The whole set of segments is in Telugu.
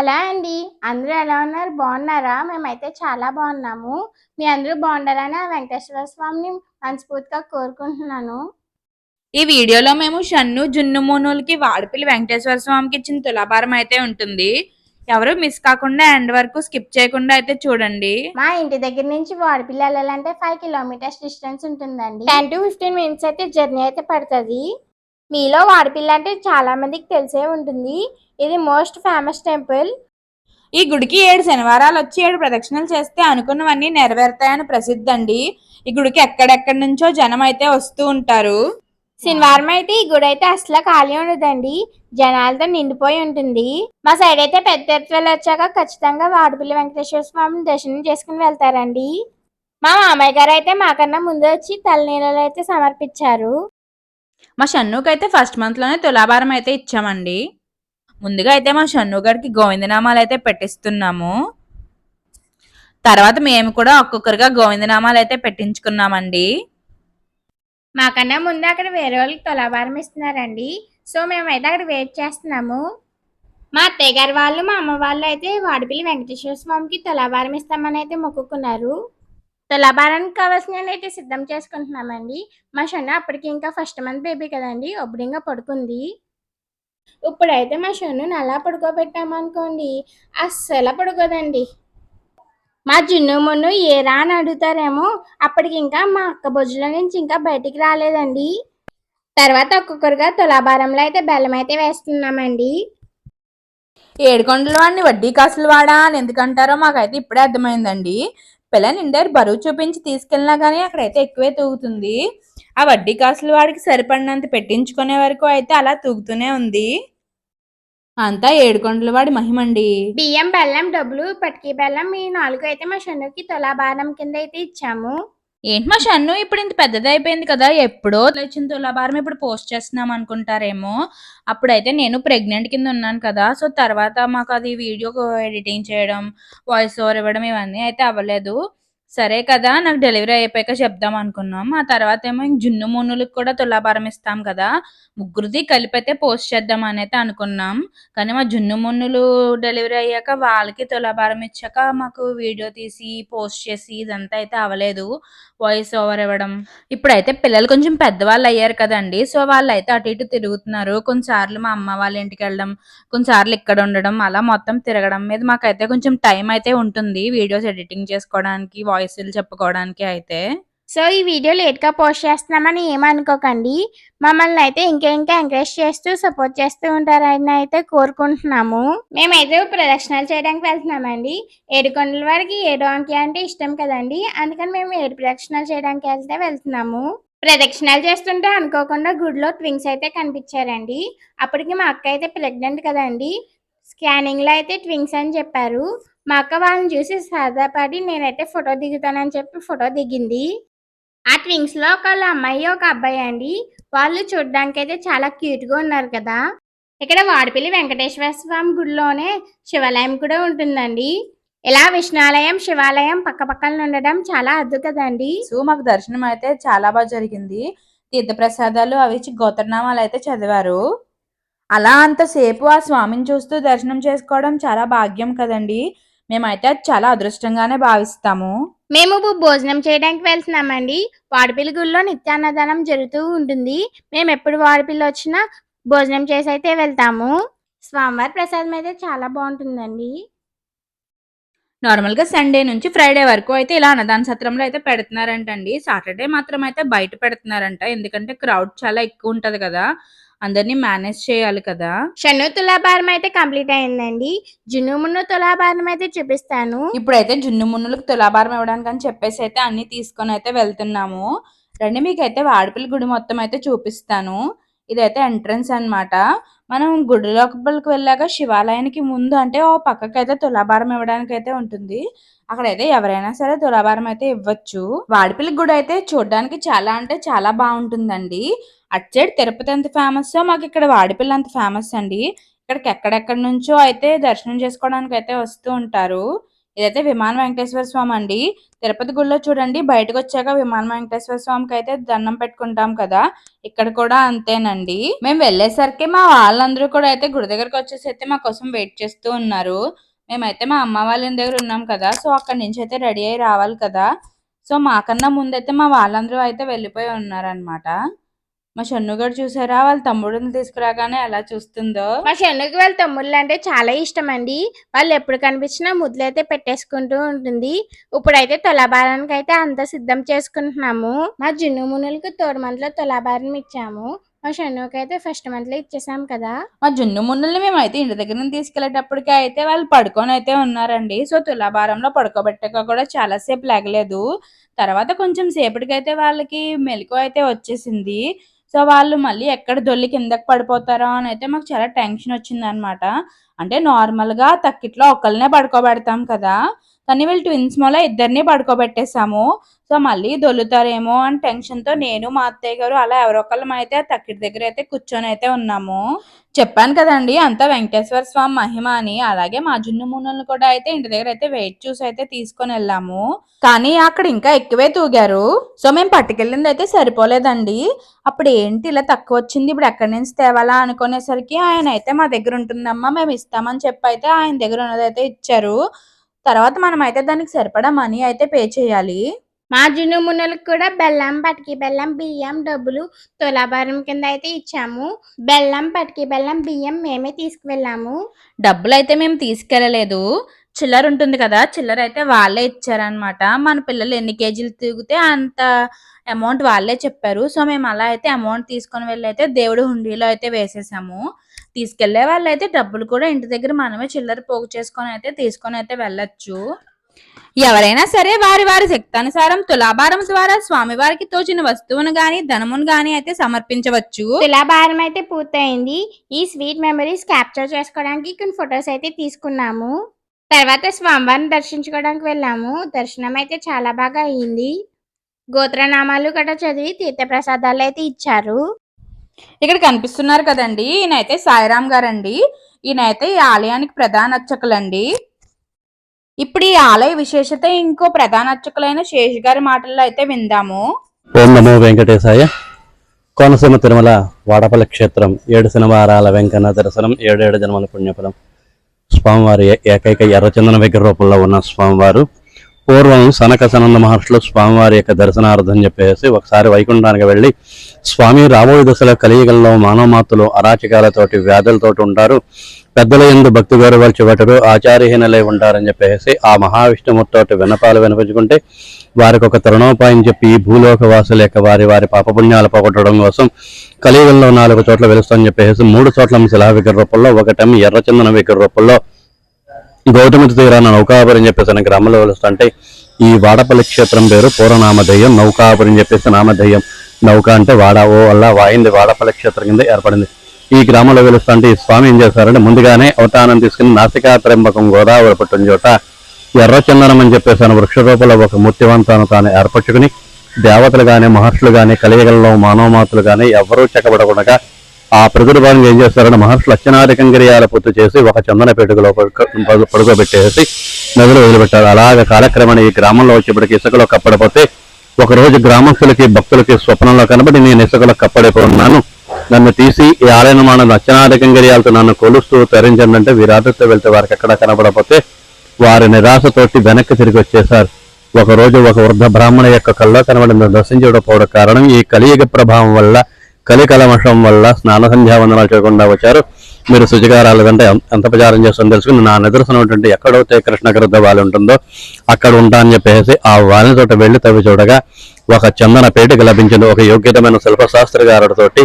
హలో అండి. అందరూ ఎలా ఉన్నారు? బాగున్నారా? మేమైతే చాలా బాగున్నాము. మీ అందరూ బాగుండాలని ఆ వెంకటేశ్వర స్వామిని మనస్ఫూర్తిగా కోరుకుంటున్నాను. ఈ వీడియోలో మేము షన్ను జున్ను మూనులకి వాడపల్లి వెంకటేశ్వర స్వామికి ఇచ్చిన తులాభారం అయితే ఉంటుంది. ఎవరు మిస్ కాకుండా ఎండ్ వరకు స్కిప్ చేయకుండా అయితే చూడండి. మా ఇంటి దగ్గర నుంచి వాడిపిల్లి వెళ్ళాలంటే ఫైవ్ కిలోమీటర్స్ డిస్టెన్స్ ఉంటుందండి. టెన్ టు ఫిఫ్టీన్ మినిట్స్ అయితే జర్నీ అయితే పడుతుంది. మీలో వాడిపిల్ల అంటే చాలా మందికి తెలిసే ఉంటుంది. ఇది మోస్ట్ ఫేమస్ టెంపుల్. ఈ గుడికి ఏడు శనివారాలు వచ్చి ఏడు ప్రదక్షిణలు చేస్తే అనుకున్నవన్నీ నెరవేరుతాయని ప్రసిద్ధి అండి ఈ గుడికి ఎక్కడెక్కడి నుంచో జనం అయితే వస్తూ ఉంటారు. శనివారం అయితే ఈ గుడి అయితే అసలు ఖాళీ ఉండదండి. జనాలతో నిండిపోయి ఉంటుంది. మా సైడ్ అయితే పెద్ద ఎత్తులు వచ్చాక ఖచ్చితంగా వాడపల్లి వెంకటేశ్వర స్వామిని దర్శనం చేసుకుని వెళ్తారండి. మా మామయ్య గారు అయితే మాకన్నా ముందు వచ్చి తలనీళ్ళు అయితే సమర్పించారు. మా షన్నుకి అయితే ఫస్ట్ మంత్లోనే తులాభారం అయితే ఇచ్చామండి. ముందుగా అయితే మా షన్ను గారికి గోవిందనామాలు అయితే పెట్టిస్తున్నాము. తర్వాత మేము కూడా ఒక్కొక్కరిగా గోవిందనామాలు అయితే పెట్టించుకున్నామండి. మాకన్నా ముందు అక్కడ వేరే వాళ్ళకి తులాభారం ఇస్తున్నారండి. సో మేమైతే అక్కడ వెయిట్ చేస్తున్నాము. మా అత్తయ్య గారి వాళ్ళు మా అమ్మ వాళ్ళు అయితే వాడిపల్లి వెంకటేశ్వర స్వామికి తులాభారం ఇస్తామని అయితే మొక్కుకున్నారు. తులాభారానికి కావాల్సిన అయితే సిద్ధం చేసుకుంటున్నామండి. మా షన్ను అప్పటికి ఇంకా ఫస్ట్ మంత్ బేబీ కదండి ఒబ్బడిగా పడుకుంది. ఇప్పుడైతే మా షన్నుని అలా పడుకోబెట్టామనుకోండి అస్సలు పడుకోదండి. మా జున్ను మున్ను ఏరా అని అడుగుతారేమో అప్పటికి ఇంకా మా అక్క బొజ్జుల నుంచి ఇంకా బయటికి రాలేదండి. తర్వాత ఒక్కొక్కరుగా తులాభారంలో అయితే బెల్లం అయితే వేస్తున్నామండి. ఏడుకొండల వాడిని వడ్డీ కాసులు వాడా అని ఎందుకంటారో మాకైతే ఇప్పుడే అర్థమైందండి. పిల్ల నిండారు బరువు చూపించి తీసుకెళ్ళినా కానీ అక్కడైతే ఎక్కువే తూగుతుంది. ఆ వడ్డీ కాసులు వాడికి సరిపడినంత పెట్టించుకునే వరకు అయితే అలా తూగుతూనే ఉంది. అంతా ఏడుకొండల వాడి మహిమండి. బియ్యం బెల్లం డబ్బులు పటికి బెల్లం ఈ నాలుగు అయితే మా షన్నుకి తులాభారం కింద అయితే ఇచ్చాము. ఏంటి మా షన్ను ఇప్పుడు ఇంత పెద్దది అయిపోయింది కదా ఎప్పుడో వచ్చిన తులాభారం ఇప్పుడు పోస్ట్ చేస్తున్నాం అనుకుంటారేమో. అప్పుడైతే నేను ప్రెగ్నెంట్ కింద ఉన్నాను కదా సో తర్వాత మాకు అది వీడియో ఎడిటింగ్ చేయడం వాయిస్ ఓవర్ ఇవ్వడం ఇవన్నీ అయితే అవ్వలేదు. సరే కదా నాకు డెలివరీ అయిపోయాక చెప్దాం అనుకున్నాం. ఆ తర్వాత ఏమో ఇంక జున్ను మునులకు కూడా తులాభారం ఇస్తాం కదా ముగ్గురిది కలిపి అయితే పోస్ట్ చేద్దాం అనేది అనుకున్నాం. కానీ మా జున్ను మున్నులు డెలివరీ అయ్యాక వాళ్ళకి తులాభారం ఇచ్చాక మాకు వీడియో తీసి పోస్ట్ చేసి ఇదంతా అయితే అవ్వలేదు. వాయిస్ ఓవర్ ఇవ్వడం. ఇప్పుడైతే పిల్లలు కొంచెం పెద్దవాళ్ళు అయ్యారు కదండి సో వాళ్ళు అయితే అటు ఇటు తిరుగుతున్నారు. కొన్నిసార్లు మా అమ్మ వాళ్ళ ఇంటికి వెళ్ళడం కొన్నిసార్లు ఇక్కడ ఉండడం అలా మొత్తం తిరగడం మీద మాకైతే కొంచెం టైం అయితే ఉంటుంది. వీడియోస్ ఎడిటింగ్ చేసుకోవడానికి వాయిస్లు చెప్పుకోవడానికి అయితే. సో ఈ వీడియో లేట్గా పోస్ట్ చేస్తున్నామని ఏమనుకోకండి. మమ్మల్ని అయితే ఇంకా ఇంకా ఎంకరేజ్ చేస్తూ సపోర్ట్ చేస్తూ ఉంటారని అయితే కోరుకుంటున్నాము. మేమైతే ప్రదక్షిణాలు చేయడానికి వెళ్తున్నామండి. ఏడుకొండల వారికి ఏడు అంకి అంటే ఇష్టం కదండి. అందుకని మేము ఏడు ప్రదక్షిణాలు చేయడానికి వెళ్తే వెళ్తున్నాము. ప్రదక్షిణాలు చేస్తుంటే అనుకోకుండా గుడిలో ట్వింగ్స్ అయితే కనిపించారండి. అప్పటికి మా అక్క అయితే ప్రెగ్నెంట్ కదండి. స్కానింగ్లో అయితే ట్వింగ్స్ అని చెప్పారు. మా అక్క వాళ్ళని చూసి సరదాపడి నేనైతే ఫోటో దిగుతానని చెప్పి ఫోటో దిగింది. ఆ ట్వింగ్స్లో లో అమ్మాయి ఒక అబ్బాయి అండి. వాళ్ళు చూడడానికి అయితే చాలా క్యూట్గా ఉన్నారు కదా. ఇక్కడ వాడిపల్లి వెంకటేశ్వర స్వామి గుడిలోనే శివాలయం కూడా ఉంటుందండి. ఇలా విష్ణాలయం శివాలయం పక్క పక్కన ఉండడం చాలా అద్దు కదండి. సో మాకు దర్శనం అయితే చాలా బాగా జరిగింది. తీర్థప్రసాదాలు అవి గోత్రనామాలు అయితే చదివారు. అలా అంతసేపు ఆ స్వామిని చూస్తూ దర్శనం చేసుకోవడం చాలా భాగ్యం కదండి. మేమైతే అది చాలా అదృష్టంగానే భావిస్తాము. మేము ఇప్పుడు భోజనం చేయడానికి వెళ్తున్నామండి. వాడిపల్లి గుడిలో నిత్యాన్నదానం జరుగుతూ ఉంటుంది. మేము ఎప్పుడు వాడిపిల్ల వచ్చినా భోజనం చేసి అయితే వెళ్తాము. స్వామివారి ప్రసాదం అయితే చాలా బాగుంటుందండి. నార్మల్గా సండే నుంచి ఫ్రైడే వరకు అయితే ఇలా అన్నదాన సత్రంలో అయితే పెడుతున్నారంటండి. సాటర్డే మాత్రం అయితే బయట పెడుతున్నారంట. ఎందుకంటే క్రౌడ్ చాలా ఎక్కువ ఉంటది కదా. అందరినీ మేనేజ్ చేయాలి కదా. షన్ను తులాభారం అయితే కంప్లీట్ అయిందండి. జున్ను మున్ను తులాభారం అయితే చూపిస్తాను. ఇప్పుడైతే జున్ను మున్నులకు తులాభారం ఇవ్వడానికి అని చెప్పేసి అయితే అన్ని తీసుకొని అయితే వెళ్తున్నాము. రండి మీకు అయితే వాడిపల్లి గుడి మొత్తం అయితే చూపిస్తాను. ఇదైతే ఎంట్రన్స్ అన్నమాట. మనం గుడి లోపలికి వెళ్ళాక శివాలయానికి ముందు అంటే ఓ పక్కకైతే తులాభారం ఇవ్వడానికి అయితే ఉంటుంది. అక్కడైతే ఎవరైనా సరే తులాభారం అయితే ఇవ్వచ్చు. వాడిపల్లి గుడి అయితే చూడడానికి చాలా అంటే చాలా బాగుంటుందండి. అటు సైడ్ తిరుపతి ఎంత ఫేమస్ మాకు ఇక్కడ వాడిపల్లి అంత ఫేమస్ అండి. ఇక్కడికి ఎక్కడెక్కడి నుంచో అయితే దర్శనం చేసుకోవడానికి అయితే వస్తూ ఉంటారు. ఇదైతే విమాన వెంకటేశ్వర స్వామి అండి. తిరుపతి గుడిలో చూడండి బయటకు వచ్చాక విమాన వెంకటేశ్వర స్వామికి అయితే దండం పెట్టుకుంటాం కదా. ఇక్కడ కూడా అంతేనండి. మేము వెళ్ళేసరికి మా వాళ్ళందరూ కూడా అయితే గుడి దగ్గరకు వచ్చేసి అయితే మా కోసం వెయిట్ చేస్తూ ఉన్నారు. మేమైతే మా అమ్మ వాళ్ళ దగ్గర ఉన్నాం కదా సో అక్కడ నుంచి అయితే రెడీ అయ్యి రావాలి కదా. సో మాకన్నా ముందైతే మా వాళ్ళందరూ అయితే వెళ్ళిపోయి ఉన్నారనమాట మా షన్నుగాడు చూసారా? వాళ్ళ తమ్ముడిని తీసుకురాగానే ఎలా చూస్తుందో. మా చెన్నుకి వాళ్ళ తమ్ముళ్ళు అంటే చాలా ఇష్టం అండి వాళ్ళు ఎప్పుడు కనిపించినా ముద్దులు అయితే పెట్టేసుకుంటూ ఉంటుంది. ఇప్పుడైతే తులాభారానికి అయితే అంతా సిద్ధం చేసుకుంటున్నాము. మా జున్ను మునులకి తోడు మంత్లో తులాభారం ఇచ్చాము. మా షన్నుకి అయితే ఫస్ట్ మంత్లో ఇచ్చేసాం కదా. మా జున్ను మున్నుల్ని మేము అయితే ఇంటి దగ్గర నుంచి తీసుకెళ్ళేటప్పటికి అయితే వాళ్ళు పడుకొని అయితే ఉన్నారండి. సో తులాభారంలో పడుకోబెట్టాక కూడా చాలా సేపు లేగలేదు. తర్వాత కొంచెం సేపటికి అయితే వాళ్ళకి మెలకు అయితే వచ్చేసింది. సో వాళ్ళు మళ్ళీ ఎక్కడ దొల్లి కిందకి పడిపోతారో అని అయితే మాకు చాలా టెన్షన్ వచ్చింది అనమాట అంటే నార్మల్గా తక్కిట్లో ఒకరినే పడుకోబెడతాం కదా. కానీ వీళ్ళు ట్విన్స్ మూల ఇద్దరిని పడుకోబెట్టేసాము సో మళ్ళీ దొల్లుతారేమో అని టెన్షన్తో నేను మా అత్తయ్య గారు అలా ఎవరొకళ్ళం అయితే ఆ తక్కిటి దగ్గర అయితే కూర్చొని అయితే ఉన్నాము. చెప్పాను కదండి అంతా వెంకటేశ్వర స్వామి మహిమ అని. అలాగే మా జున్ను మునులను కూడా అయితే ఇంటి దగ్గర అయితే వెయిట్ చూసి అయితే తీసుకొని వెళ్ళాము. కానీ అక్కడ ఇంకా ఎక్కువే తూగారు. సో మేము పట్టుకెళ్ళింది అయితే సరిపోలేదండి. అప్పుడు ఏంటి ఇలా తక్కువ వచ్చింది? ఇప్పుడు ఎక్కడి నుంచి తేవాలా అనుకునేసరికి ఆయన అయితే మా దగ్గర ఉంటుందమ్మా మేము ఇస్తామని చెప్పి అయితే ఆయన దగ్గర ఉన్నదైతే ఇచ్చారు. తర్వాత మనం అయితే దానికి సరిపడా మనీ అయితే పే చేయాలి. మా జున్ను మునులకు కూడా బెల్లం పటికి బెల్లం బియ్యం డబ్బులు తులాభారం కింద అయితే ఇచ్చాము. బెల్లం పటికి బెల్లం బియ్యం మేమే తీసుకువెళ్ళాము. డబ్బులు అయితే మేము తీసుకెళ్ళలేదు. చిల్లర ఉంటుంది కదా చిల్లర అయితే వాళ్ళే ఇచ్చారనమాట మన పిల్లలు ఎన్ని కేజీలు తిరిగితే అంత అమౌంట్ వాళ్ళే చెప్పారు. సో మేము అలా అయితే అమౌంట్ తీసుకొని వెళ్ళి అయితే దేవుడు హుండీలో అయితే వేసేసాము. తీసుకెళ్ళే వాళ్ళు అయితే డబ్బులు కూడా ఇంటి దగ్గర మనమే చిల్లర పోగు చేసుకొని అయితే తీసుకొని అయితే వెళ్ళొచ్చు. ఎవరైనా సరే వారి వారి శక్తానుసారం తులాభారం ద్వారా స్వామివారికి తోచిన వస్తువును గాని ధనమును గాని అయితే సమర్పించవచ్చు. తులాభారం అయితే పూర్తయింది. ఈ స్వీట్ మెమరీస్ క్యాప్చర్ చేసుకోవడానికి కొన్ని ఫొటోస్ అయితే తీసుకున్నాము. తర్వాత స్వామివారిని దర్శించుకోవడానికి వెళ్ళాము. దర్శనం అయితే చాలా బాగా అయ్యింది గోత్రనామాలు గట్రా చదివి తీర్థప్రసాదాలు అయితే ఇచ్చారు. ఇక్కడ కనిపిస్తున్నారు కదండి ఈయన అయితే సాయిరామ్ గారండి. ఈయన అయితే ఈ ఆలయానికి ప్రధాన అర్చకులండి. ఇప్పుడు ఈ ఆలయ విశేషత ఇంకో ప్రధాన అర్చకులైన శేష్ గారి మాటల్లో అయితే విందాము. ఓం నమో వెంకటేశాయ. కోనసీమ తిరుమల వాడపల్లి క్షేత్రం ఏడు శనివారాల వెంకన్న దర్శనం ఏడేడు జన్మల పుణ్యఫలం. స్వామివారి ఏకైక ఎర్రచందన విగ్రహ రూపంలో ఉన్న స్వామివారు పూర్వం సనక సనంద మహర్షులు స్వామివారి యొక్క దర్శనార్థం చెప్పేసి ఒకసారి వైకుంఠానికి వెళ్ళి స్వామి రాబోయే దశలో కలియుగంలో మానవమాతులు అరాచకాలతోటి వ్యాధులతోటి ఉంటారు. పెద్దల ఎందు భక్తి గౌరవాలు చివటరు ఆచార్యహీనలై ఉంటారని చెప్పేసి ఆ మహావిష్ణుమూర్తితోటి విన్నపాలు వినిపించుకుంటే వారికి ఒక తరుణోపాయం చెప్పి ఈ భూలోక వాసుల యొక్క వారి వారి పాపపుణ్యాలు పోగొట్టడం కోసం కలియుగంలో నాలుగు చోట్ల వెలుస్తామని చెప్పేసి మూడు చోట్ల శిలా విగ్రహ రూపంలో ఒకటేమో ఎర్రచందన విగ్రహ రూపంలో గౌతమ తీరాన నౌకాపురి అని చెప్పేసి అనే గ్రామంలో వెలుస్తుంటే ఈ వాడపల్లి క్షేత్రం పేరు పూర్వనామధేయం నౌకాపురి అని చెప్పేసి నామధేయం. నౌక అంటే వాడ ఓ వల్ల వాయింది వాడపల్లి క్షేత్రం కింద ఏర్పడింది. ఈ గ్రామంలో వెలుస్తుంటే ఈ స్వామి ఏం చేశారంటే ముందుగానే అవతానం తీసుకుని నాసికా త్రంబకం గోదావరి పట్టిన చోట ఎర్రచందనం అని చెప్పేసి అనే వృక్ష రూపంలో ఒక మూర్తివంతాన్ని తాను ఏర్పరచుకుని దేవతలు గాని మహర్షులు గాని కలియుగంలో మానవమాతలు కానీ ఎవరూ చెక్కబడకుండా ఆ ప్రజలు భాగం ఏం చేస్తారంటే మహర్షులు అత్యనాధికంగిరియాల పూర్తి చేసి ఒక చందన పెట్టుకలో పడుకోబెట్టేసి నదిలో వదిలిపెట్టారు. అలాగ కాలక్రమేణా ఈ గ్రామంలో వచ్చేప్పటికి ఇసుకలో కప్పడిపోతే ఒక రోజు గ్రామస్తులకి భక్తులకి స్వప్నంలో కనబడి నేను ఇసుకలో కప్పడిపోతున్నాను. నన్ను తీసి ఈ ఆలయ నిర్మాణం అత్యనాధికంగిరియాలతో నన్ను కొలుస్తూ తరించండి అంటే వెళ్తే వారికి ఎక్కడ కనబడపోతే వారి నిరాశతోటి వెనక్కి తిరిగి వచ్చేశారు. ఒకరోజు ఒక వృద్ధ బ్రాహ్మణ యొక్క కల్లో కనబడిన దర్శించకపోవడం కారణం ఈ కలియుగ ప్రభావం వల్ల కలి కలమషం వల్ల స్నాన సంధ్యావందనాలు చేయకుండా వచ్చారు. మీరు శుచికారాలు కంటే ఎంత ప్రచారం చేస్తుందో తెలుసుకుని నా నిదర్శనం ఏంటంటే ఎక్కడైతే కృష్ణగరుద్ధ వాలి ఉంటుందో అక్కడ ఉంటా అని చెప్పేసి ఆ వాలిని తోట వెళ్ళి తవ్వి చూడగా ఒక చందన పేటిక లభించింది. ఒక యోగ్యతమైన శిల్పశాస్త్రకారుడితోటి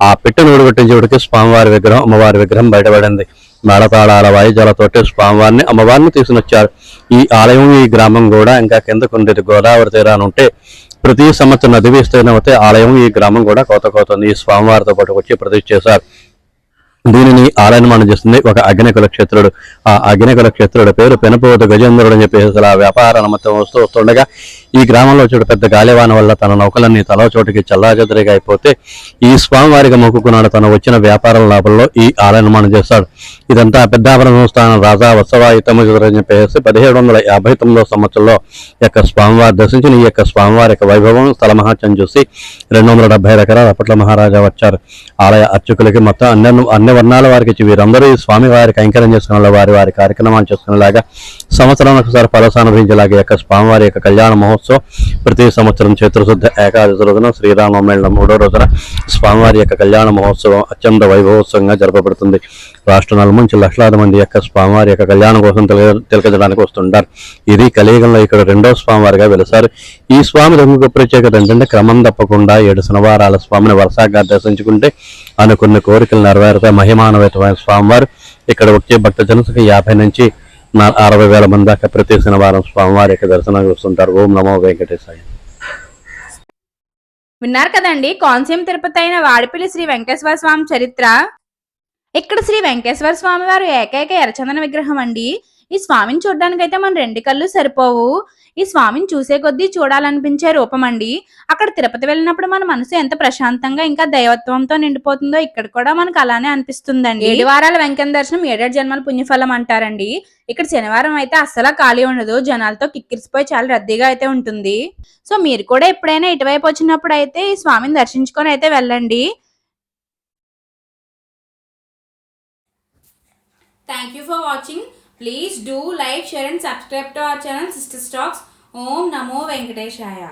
ఆ పెట్టెను విడగొట్టించేటికి స్వామివారి విగ్రహం అమ్మవారి విగ్రహం బయటపడింది. మేళతాళాల వాయిద్యాలతోటి స్వామివారిని అమ్మవారిని తీసుకొచ్చారు. ఈ ఆలయం ఈ గ్రామం కూడా ఇంకా కిందకు ఉండేది గోదావరి తీరాన ఉంటే ప్రతి సంవత్సరం నది విస్తీర్ణం అయితే ఆలయం ఈ గ్రామం కూడా కోత కోతుంది. ఈ స్వామివారితో పాటు వచ్చి ప్రతిష్ఠ చేశారు. దీనిని ఆలయనిర్మాణం చేస్తుంది ఒక అగ్నికుల కులక్షేత్రుడు. ఆ అగ్నికుల కులక్షేత్రుడు పేరు పెనపోతు గజేంద్రుడు అని చెప్పేసి అలా వ్యాపార నిమిత్తం వస్తూ వస్తుండగా ఈ గ్రామంలో చూడు పెద్ద గాలివాన వల్ల తన నౌకలన్నీ తలో చోటికి చల్లాచెదరిగా అయిపోతే ఈ స్వామివారిగా మొక్కుకున్నాడు తను వచ్చిన వ్యాపారం లాభంలో ఈ ఆలయ నిర్మాణం చేస్తాడు. ఇదంతా పెద్దాపురం సంస్థానం రాజా వత్సవాయుతము అని చెప్పేసి పదిహేడు వందల యాభై తొమ్మిదో సంవత్సరంలో యొక్క స్వామివారి దర్శించిన ఈ యొక్క స్వామివారి యొక్క వైభవం స్థల మహాత్యం చూసి రెండు వందల డెబ్బై ఎకరాల అప్పట్లో మహారాజా వచ్చారు. ఆలయ అర్చకులకి మొత్తం అన్ని అన్ని వర్ణాల వారికి ఇచ్చి వీరందరూ ఈ స్వామి వారి కైంకర్యం చేసుకునేలా వారి వారి కార్యక్రమాలు చేసుకునేలాగా సంవత్సరానికి ఒకసారి ఫలసానుభవించేలాగా యొక్క స్వామివారి యొక్క కళ్యాణ మహోత్సవం ప్రతి సంవత్సరం చైత్రశుద్ధ ఏకాదశి రోజున శ్రీరామమేళ మూడో రోజున స్వామివారి యొక్క కళ్యాణ మహోత్సవం అత్యంత వైభవోత్సవంగా జరపబడుతుంది. రాష్ట్ర నుంచి లక్షలాది మంది యొక్క స్వామివారి యొక్క కళ్యాణం కోసం తిలక- తిలకించడానికి వస్తుంటారు. ఇది కలియుగంలో ఇక్కడ రెండో స్వామివారిగా వెలిసారు. ఈ స్వామి రంగు ప్రత్యేకత ఏంటంటే క్రమం తప్పకుండా ఏడు శనివారాల స్వామిని వరుసగా దర్శించుకుంటే అనుకున్న కోరికలు నెరవేరుతాయి. మహిమానవేతమైన స్వామివారు. ఇక్కడ వచ్చే భక్త జనసంఖ్య యాభై నుంచి అరవై వేల మంది దాకా ప్రతి శనివారం స్వామివారి యొక్క దర్శనానికి వస్తుంటారు ఓం నమో వెంకటేశాయ. విన్నారు కదండి కోనసీమ తిరుపతి అయిన వాడిపల్లి శ్రీ వెంకటేశ్వర స్వామి చరిత్ర. ఇక్కడ శ్రీ వెంకటేశ్వర స్వామి వారు ఏకైక ఎర్రచందన విగ్రహం అండి. ఈ స్వామిని చూడడానికి అయితే మన రెండు కళ్ళు సరిపోవు. ఈ స్వామిని చూసే కొద్దీ చూడాలనిపించే రూపం అండి. అక్కడ తిరుపతి వెళ్ళినప్పుడు మన మనసు ఎంత ప్రశాంతంగా ఇంకా దైవత్వంతో నిండిపోతుందో ఇక్కడ కూడా మనకు అలానే అనిపిస్తుందండి. ఏడు వారాల వెంకన్న దర్శనం ఏడేడు జన్మల పుణ్యఫలం అంటారండి. ఇక్కడ శనివారం అయితే అస్సలు ఖాళీ ఉండదు. జనాలతో కిక్కిరిసిపోయి చాలా రద్దీగా అయితే ఉంటుంది. సో మీరు కూడా ఎప్పుడైనా ఇటువైపు వచ్చినప్పుడు అయితే ఈ స్వామిని దర్శించుకొని అయితే వెళ్ళండి. Thank you for watching please do like share and subscribe to our channel sister stacks ఓం నమో వెంకటేశాయ